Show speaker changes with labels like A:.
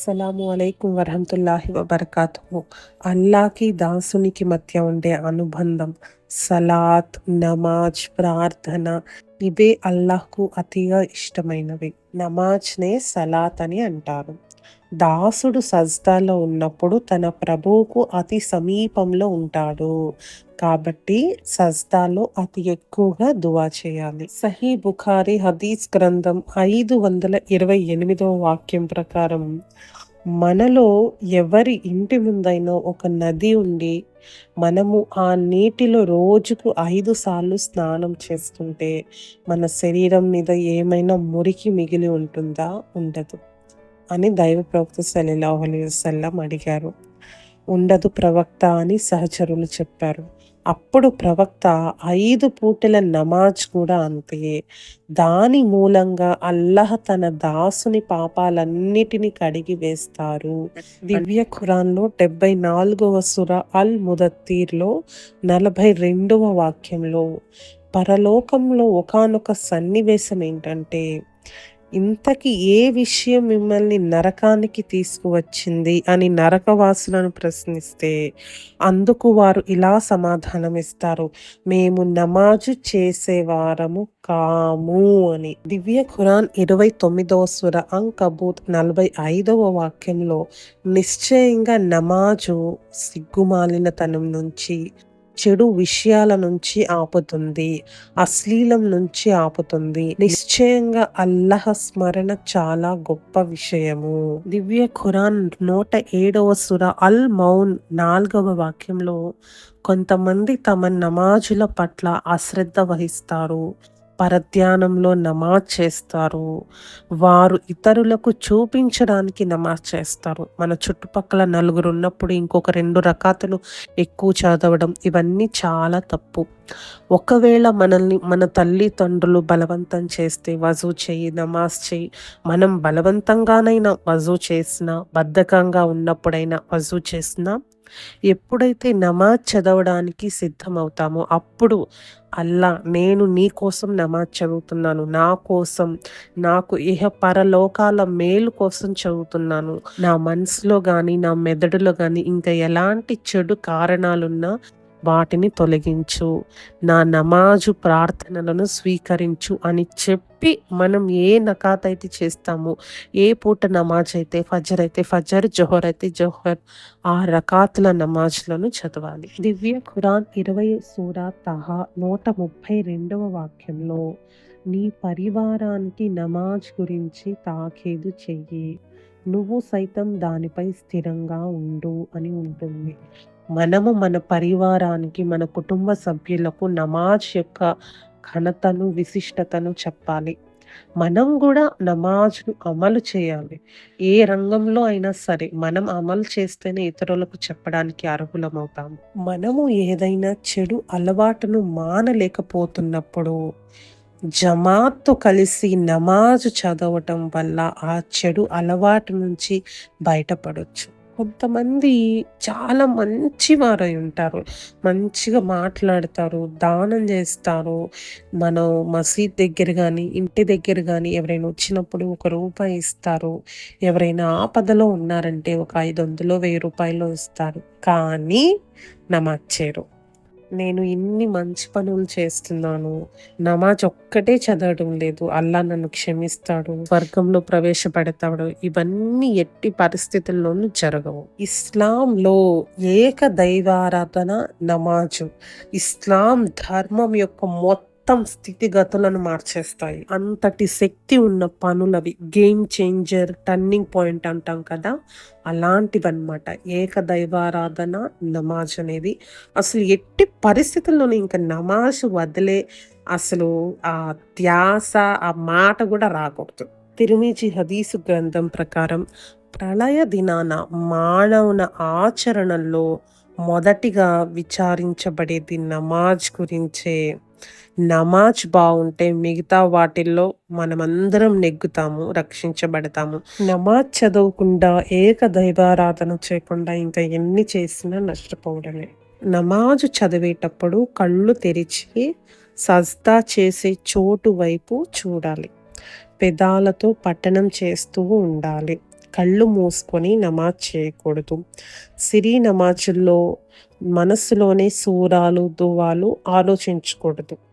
A: అస్సలాము అలైకుం వరహమతుల్లాహి వబర్కాతుహు అల్లాకి దాసునికి మధ్య ఉండే అనుబంధం సలాత్ నమాజ్ ప్రార్థన ఇవే అల్లాహ్కు అతిగా ఇష్టమైనవి. నమాజ్నే సలాత్ అని అంటారు. దాసుడు సజ్దాలో ఉన్నప్పుడు తన ప్రభువుకు అతి సమీపంలో ఉంటాడు. కాబట్టి సజ్దాలో అతి ఎక్కువగా దువా చేయాలి. సహీ బుఖారి హదీస్ గ్రంథం ఐదు వందల ఇరవై ఎనిమిదవ వాక్యం ప్రకారం మనలో ఎవరి ఇంటి ముందైనా ఒక నది ఉండి మనము ఆ నీటిలో రోజుకు ఐదు సార్లు స్నానం చేస్తుంటే మన శరీరం మీద ఏమైనా మురికి మిగిలి ఉంటుందా? ఉండదు. అని దైవ ప్రవక్త సలీలాహు వసల్లం అడిగారు. ఉండదు ప్రవక్త అని సహచరులు చెప్పారు. అప్పుడు ప్రవక్త ఐదు పూటల నమాజ్ కూడా అంతే. దాని మూలంగా అల్లహ తన దాసుని పాపాలన్నిటిని కడిగి వేస్తారు. దివ్య ఖురాన్లో డెబ్బై నాలుగవ సుర అల్ ముదత్తీర్లో నలభై రెండవ వాక్యంలో పరలోకంలో ఒకనొక సన్నివేశం ఏంటంటే ఇంతకి ఏ విషయం మిమ్మల్ని నరకానికి తీసుకువచ్చింది అని నరకవాసులను ప్రశ్నిస్తే అందుకు వారు ఇలా సమాధానం ఇస్తారు మేము నమాజు చేసేవారము కాము అని. దివ్య ఖురాన్ ఇరవై తొమ్మిదవ సుర అంకబూత్ నలభై ఐదవ వాక్యంలో నిశ్చయంగా నమాజు సిగ్గుమాలినతనం నుంచి చెడు విషయాల నుంచి ఆపుతుంది అశ్లీలం నుంచి ఆపుతుంది. నిశ్చయంగా అల్లహ స్మరణ చాలా గొప్ప విషయము. దివ్య ఖురాన్ నూట ఏడవ సుర అల్ మౌన్ నాలుగవ వాక్యంలో కొంతమంది తమ నమాజుల పట్ల అశ్రద్ధ వహిస్తారు. పరధ్యానంలో నమాజ్ చేస్తారు. వారు ఇతరులకు చూపించడానికి నమాజ్ చేస్తారు. మన చుట్టుపక్కల నలుగురు ఉన్నప్పుడు ఇంకొక రెండు రకాతులు ఎక్కువ చదవడం ఇవన్నీ చాలా తప్పు. ఒకవేళ మనల్ని మన తల్లిదండ్రులు బలవంతం చేస్తే వజూ చేయి నమాజ్ చేయి. మనం బలవంతంగానైనా వజూ చేసినా బద్ధకంగా ఉన్నప్పుడైనా వజూ చేసినా ఎప్పుడైతే నమాజ్ చదవడానికి సిద్ధమవుతామో అప్పుడు అల్లా నేను నీ కోసం నమాజ్ చదువుతున్నాను నా కోసం నాకు ఇహ పరలోకాల మేలు కోసం చదువుతున్నాను. నా మనసులో కానీ నా మెదడులో కానీ ఇంకా ఎలాంటి చెడు కారణాలున్నా వాటిని తొలగించు. నా నమాజు ప్రార్థనలను స్వీకరించు అని చెప్పి మనం ఏ నకాత్ అయితే చేస్తామో ఏ పూట నమాజ్ అయితే ఫజర్ అయితే ఫజర్ జోహర్ అయితే జోహర్ ఆ రకాతుల నమాజ్లను చదవాలి. దివ్య ఖురాన్ ఇరవై సూరా తహా నూట ముప్పై రెండవ వాక్యంలో నీ పరివారానికి నమాజ్ గురించి తాఖేదు చెయ్యి. నువ్వు సైతం దానిపై స్థిరంగా ఉండు అని ఉంటుంది. మనము మన పరివారానికి మన కుటుంబ సభ్యులకు నమాజ్ యొక్క ఘనతను విశిష్టతను చెప్పాలి. మనం కూడా నమాజ్ను అమలు చేయాలి. ఏ రంగంలో అయినా సరే మనం అమలు చేస్తేనే ఇతరులకు చెప్పడానికి అర్హులమవుతాము. మనము ఏదైనా చెడు అలవాటును మానలేకపోతున్నప్పుడు జమాత్తో కలిసి నమాజు చదవటం వల్ల ఆ చెడు అలవాటు నుంచి బయటపడవచ్చు కొంతమంది చాలా మంచి వారై ఉంటారు. మంచిగా మాట్లాడతారు దానం చేస్తారు. మనం మసీద్ దగ్గర కానీ ఇంటి దగ్గర కానీ ఎవరైనా వచ్చినప్పుడు ఒక రూపాయి ఇస్తారు. ఎవరైనా ఆపదలో ఉన్నారంటే ఒక ఐదు వందలు వెయ్యి రూపాయలు ఇస్తారు. కానీ నమాజ్ చేయరు. నేను ఇన్ని మంచి పనులు చేస్తున్నాను. నమాజ్ ఒక్కటే చదవడం లేదు. అల్లా నన్ను క్షమిస్తాడు. వర్గంలో ప్రవేశపెడతాడు. ఇవన్నీ ఎట్టి పరిస్థితుల్లోనూ జరగవు. ఇస్లాంలో ఏక దైవారాధన నమాజు. ఇస్లాం ధర్మం యొక్క మొత్తం మొత్తం స్థితిగతులను మార్చేస్తాయి. అంతటి శక్తి ఉన్న పనులవి గేమ్ చేంజర్ టర్నింగ్ పాయింట్ అంటాం కదా? అలాంటివన్నమాట. ఏకదైవారాధన నమాజ్ అనేది అసలు ఎట్టి పరిస్థితుల్లోనూ ఇంకా నమాజ్ వదిలే అసలు ఆ ధ్యాస ఆ మాట కూడా రాకూడదు. తిరుమిజి హదీసు గ్రంథం ప్రకారం ప్రళయ దినాన మానవున ఆచరణలో మొదటిగా విచారించబడేది నమాజ్ గురించే. నమాజ్ బాగుంటే మిగతా వాటిల్లో మనమందరం నెగ్గుతాము రక్షించబడతాము. నమాజ్ చదవకుండా ఏక దైవారాధన చేయకుండా ఇంకా ఎన్ని చేసినా నష్టపోవడమే. నమాజు చదివేటప్పుడు కళ్ళు తెరిచి సజ్దా చేసే చోటు వైపు చూడాలి. పెదాలతో పట్టణం చేస్తూ ఉండాలి. కళ్ళు మూసుకొని నమాజ్ చేయకూడదు. సిరి నమాజుల్లో మనసులోనే సూరాలు దువాలు ఆలోచించకూడదు.